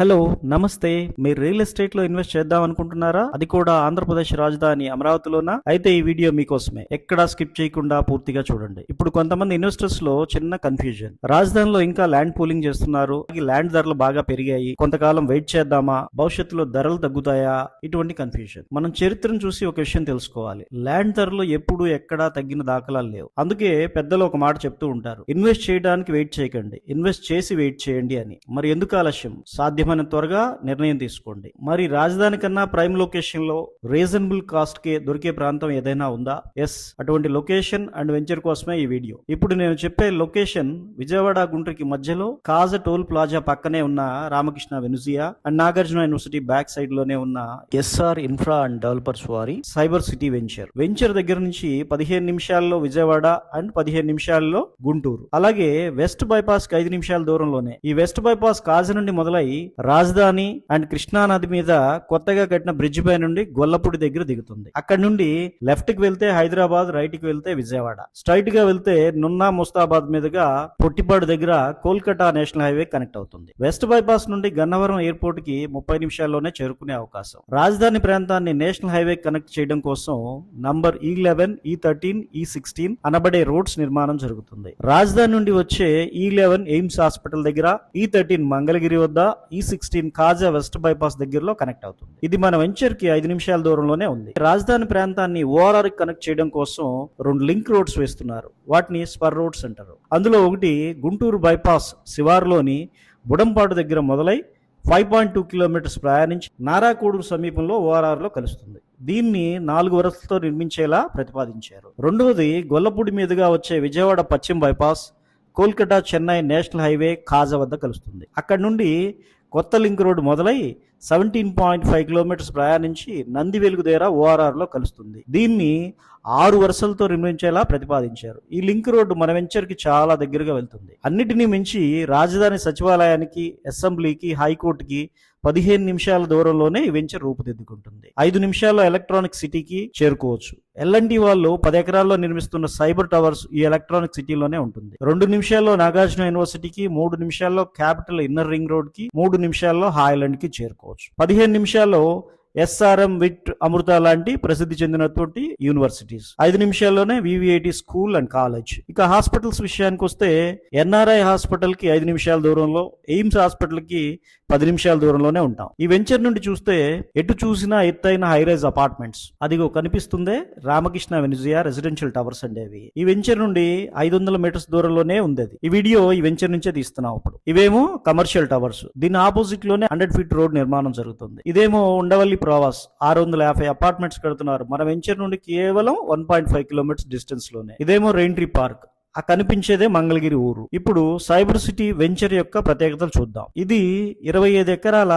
Hello నమస్తే. మీరు real ఎస్టేట్లో ఇన్వెస్ట్ చేద్దాం అనుకుంటున్నారా అది కూడా ఆంధ్రప్రదేశ్ రాజధాని అమరావతిలోనా? అయితే ఈ వీడియో మీకోసమే. ఎక్కడా స్కిప్ చేయకుండా పూర్తిగా చూడండి. ఇప్పుడు కొంతమంది ఇన్వెస్టర్స్లో చిన్న కన్ఫ్యూజన్ రాజధానిలో ఇంకా ల్యాండ్ పూలింగ్ చేస్తున్నారు. ల్యాండ్ ధరలు బాగా పెరిగాయి. కొంతకాలం వెయిట్ చేద్దామా? భవిష్యత్తులో ధరలు తగ్గుతాయా? ఇటువంటి కన్ఫ్యూజన్ మనం చరిత్రను చూసి ఒక విషయం తెలుసుకోవాలి. ల్యాండ్ ధరలు ఎప్పుడు ఎక్కడా తగ్గిన దాఖలాలు లేవు. అందుకే పెద్దలు ఒక మాట చెప్తూ ఉంటారు. ఇన్వెస్ట్ చేయడానికి వెయిట్ చేయకండి. ఇన్వెస్ట్ చేసి వెయిట్ చేయండి అని. మరి ఎందుకు ఆలస్యం? సాధ్యం సాధ్యమైన త్వరగా నిర్ణయం తీసుకోండి. మరి రాజధాని కన్నా ప్రైమ్ లొకేషన్లో రీజనబుల్ కాస్ట్కి దొరికే ప్రాంతం ఏదైనా ఉందా? ఎస్. అటువంటి లొకేషన్ అండ్ వెంచర్ కోసమే ఈ వీడియో. ఇప్పుడు నేను చెప్పే లొకేషన్ విజయవాడ గుంటూరుకి మధ్యలో కాజ టోల్ ప్లాజా పక్కనే ఉన్న Ramakrishna Venezia and Nagarjuna university back సైడ్లోనే ఉన్న ఎస్ఆర్ ఇన్ఫ్రా అండ్ డెవలపర్స్ వారి సైబర్ సిటీ వెంచర్. వెంచర్ దగ్గర నుంచి పదిహేను నిమిషాల్లో విజయవాడ అండ్ పదిహేను నిమిషాల్లో గుంటూరు. అలాగే వెస్ట్ బైపాస్కి ఐదు నిమిషాల దూరంలోనే ఈ వెస్ట్ బైపాస్ కాజ నుండి మొదలై రాజధాని అండ్ కృష్ణా నది మీద కొత్తగా కట్టిన బ్రిడ్జ్ పై నుండి గొల్లపూడి దగ్గర దిగుతుంది. అక్కడ నుండి లెఫ్ట్కి వెళ్తే హైదరాబాద్ రైట్కి వెళ్తే విజయవాడ. స్ట్రైట్గా వెళ్తే నున్నా ముస్తాబాద్ మీదుగా పొట్టిపాడు దగ్గర కోల్కతా నేషనల్ హైవే కనెక్ట్ అవుతుంది. వెస్ట్ బైపాస్ నుండి గన్నవరం ఎయిర్పోర్ట్కి ముప్పై నిమిషాల్లోనే చేరుకునే అవకాశం. రాజధాని ప్రాంతాన్ని నేషనల్ హైవే కనెక్ట్ చేయడం కోసం నంబర్ ఈ లెవెన్ ఈ థర్టీన్ ఈ సిక్స్టీన్ అనబడే రోడ్స్ నిర్మాణం జరుగుతుంది. రాజధాని నుండి వచ్చే e E eleven AIIMS hospital దగ్గర e ఈ థర్టీన్ మంగళగిరి వద్ద E sixteen Kaza west bypass దగ్గరలో కనెక్ట్ అవుతుంది. ఇది మన వెంచర్కి ఐదు నిమిషాల దూరంలోనే ఉంది. రాజధాని ప్రాంతాన్ని ఓఆర్ఆర్ కనెక్ట్ చేయడం కోసం రెండు లింక్ రోడ్స్ వేస్తున్నారు. వాటిని స్పర్ రోడ్స్ అంటారు. అందులో ఒకటి గుంటూరు బైపాస్ శివార్లోని బుడంపాటు దగ్గర మొదలై ఫైవ్ పాయింట్ టూ కిలోమీటర్స్ ప్రయాణించి నారాకోడూరు సమీపంలో ఓఆర్ఆర్లో కలుస్తుంది. దీన్ని నాలుగు వరుసలతో నిర్మించేలా ప్రతిపాదించారు. రెండవది గొల్లపూడి మీదుగా వచ్చే విజయవాడ పశ్చిమ bypass Kolkata Chennai national highway Kaza వద్ద కలుస్తుంది. అక్కడ నుండి కొత్త లింక్ రోడ్డు మొదలై సెవెంటీన్ పాయింట్ ఫైవ్ కిలోమీటర్స్ ప్రయాణించి నంది వెలుగు దగ్గర ఓఆర్ఆర్లో కలుస్తుంది. దీన్ని ఆరు వరుసలతో నిర్మించేలా ప్రతిపాదించారు. ఈ లింక్ రోడ్డు మన వెంచర్కి చాలా దగ్గరగా వెళ్తుంది. అన్నిటినీ మించి రాజధాని సచివాలయానికి అసెంబ్లీకి హైకోర్టుకి పదిహేను నిమిషాల దూరంలోనే ఈ వెంచర్ రూపుదిద్దుకుంటుంది. ఐదు నిమిషాల్లో ఎలక్ట్రానిక్ సిటీకి చేరుకోవచ్చు. ఎల్ఎన్టీ వాళ్ళు పది ఎకరాల్లో నిర్మిస్తున్న సైబర్ టవర్స్ ఈ ఎలక్ట్రానిక్ సిటీలోనే ఉంటుంది. రెండు నిమిషాల్లో నాగార్జున యూనివర్సిటీకి మూడు నిమిషాల్లో క్యాపిటల్ ఇన్నర్ రింగ్ రోడ్కి మూడు నిమిషాల్లో హాయ్లాండ్కి చేరుకోవచ్చు. చెప్పుకోవచ్చు పదిహేను నిమిషాల్లో ఎస్ఆర్ఎం విట్ అమృత లాంటి ప్రసిద్ధి చెందినటువంటి యూనివర్సిటీస్ ఐదు నిమిషాల్లోనే వివిఐటి స్కూల్ అండ్ కాలేజ్ ఇక హాస్పిటల్స్ విషయానికి వస్తే ఎన్ఆర్ఐ హాస్పిటల్కి ఐదు నిమిషాల దూరంలో ఎయిమ్స్ హాస్పిటల్కి పది నిమిషాల దూరంలోనే ఉంటాం. ఈ వెంచర్ నుండి చూస్తే ఎటు చూసినా ఎత్తైన హైరైజ్ అపార్ట్మెంట్స్ అదిగో కనిపిస్తుందే రామకృష్ణ వెనిజియా రెసిడెన్షియల్ టవర్స్ అండేవి ఈ వెంచర్ నుండి ఐదు వందల మీటర్స్ దూరంలోనే ఉంది ఈ వీడియో ఈ వెంచర్ నుంచే తీస్తున్నాం ఇప్పుడు ఇవేమో కమర్షియల్ టవర్స్ దీని ఆపోజిట్లోనే హండ్రెడ్ ఫీట్ రోడ్ నిర్మాణం జరుగుతుంది. ఇదేమో ఉండవల్లి ప్రావాస్ ఆరు వందల యాభై అపార్ట్మెంట్స్ కడుతున్నారు. మన వెంచర్ నుండి కేవలం వన్ పాయింట్ ఫైవ్ కిలోమీటర్స్ డిస్టెన్స్లోనే. ఇదేమో రెయింట్రీ పార్క్ ఆ కనిపించేదే మంగళగిరి ఊరు. ఇప్పుడు సైబర్ సిటీ వెంచర్ యొక్క ప్రత్యేకతలు చూద్దాం. ఇది ఇరవై ఐదు ఎకరాల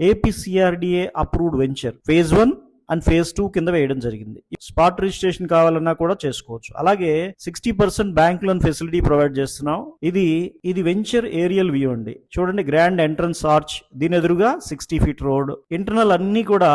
APCRDA approved venture phase one and phase two కింద వేయడం జరిగింది. స్పాట్ రిజిస్ట్రేషన్ కావాలన్నా కూడా చేసుకోవచ్చు. అలాగే sixty percent bank loan facility provide చేస్తున్నాం. ఇది ఇది వెంచర్ ఏరియల్ వ్యూ అండి. చూడండి గ్రాండ్ ఎంట్రన్స్ ఆర్చ్. దీని ఎదురుగా సిక్స్టీ ఫీట్ రోడ్. ఇంటర్నల్ అన్ని కూడా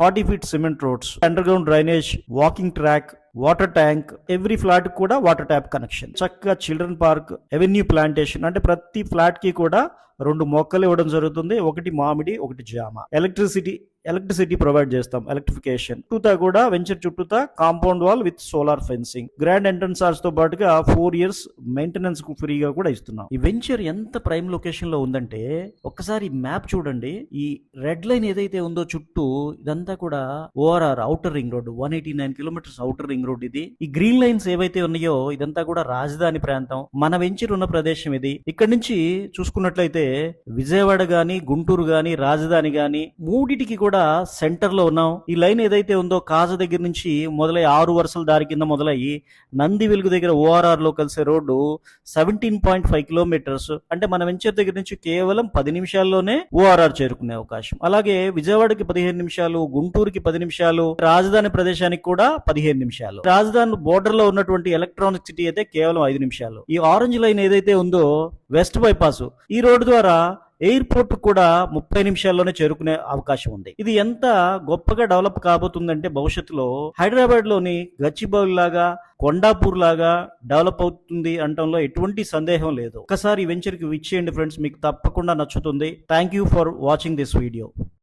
forty feet cement roads. Under ground drainage walking track water tank. Every flat కూడా వాటర్ ట్యాప్ కనెక్షన్. చక్కగా చిల్డ్రన్ పార్క్ ఎవెన్యూ ప్లాంటేషన్. అంటే ప్రతి ఫ్లాట్కి కూడా రెండు మొక్కలు ఇవ్వడం జరుగుతుంది. ఒకటి మామిడి ఒకటి జామ. ఎలక్ట్రిసిటీ ఎలక్ట్రిసిటీ ప్రొవైడ్ చేస్తాం ఎలక్ట్రిఫికేషన్. చుట్టూతా కూడా వెంచర్ చుట్టూతా compound wall with solar fencing. Grand entrance ఆర్స్తో పాటుగా ఫోర్ ఇయర్స్ మెయింటెనెన్స్కు ఫ్రీగా కూడా ఇస్తున్నాం. ఈ వెంచర్ ఎంత ప్రైమ్ లొకేషన్లో ఉందంటే ఒక్కసారి మ్యాప్ చూడండి. ఈ రెడ్ లైన్ ఏదైతే ఉందో చుట్టూ ఇదంతా కూడా ORR outer ring road one eighty nine kilometres outer ring road ఇది. ఈ గ్రీన్ లైన్స్ ఏవైతే ఉన్నాయో ఇదంతా కూడా రాజధాని ప్రాంతం. మన వెంచర్ ఉన్న ప్రదేశం ఇది. ఇక్కడ నుంచి చూసుకున్నట్లయితే విజయవాడ గాని గుంటూరు గాని రాజధాని గాని మూడిటికి కూడా సెంటర్లో ఉన్నాం. ఈ లైన్ ఏదైతే ఉందో కాజ దగ్గర నుంచి మొదలై ఆరు వరుసల దారి కింద మొదలయ్యి నంది వెలుగు దగ్గర ఓఆర్ఆర్లో కలిసే road seventeen point five kilometres అంటే మన వెంచర్ దగ్గర నుంచి కేవలం పది నిమిషాల్లోనే ఓఆర్ఆర్ చేరుకునే అవకాశం. అలాగే విజయవాడకి పదిహేను నిమిషాలు గుంటూరుకి పది నిమిషాలు రాజధాని ప్రదేశానికి కూడా పదిహేను నిమిషాలు. రాజధాని బోర్డర్లో ఉన్నటువంటి ఎలక్ట్రానిక్ సిటీ అయితే కేవలం ఐదు నిమిషాలు. ఈ ఆరెంజ్ లైన్ ఏదైతే ఉందో వెస్ట్ బైపాస్ ఈ రోడ్డు ద్వారా ఎయిర్పోర్ట్ కూడా ముప్పై నిమిషాల్లోనే చేరుకునే అవకాశం ఉంది. ఇది ఎంత గొప్పగా డెవలప్ కాబోతుందంటే భవిష్యత్తులో హైదరాబాద్లోని గచ్చిబౌల్ లాగా కొండాపూర్ లాగా డెవలప్ అవుతుంది అనటంలో ఎటువంటి సందేహం లేదు. ఒకసారి ఈ వెంచర్కి విచ్చేయండి ఫ్రెండ్స్ మీకు తప్పకుండా నచ్చుతుంది. Thank you for watching this video.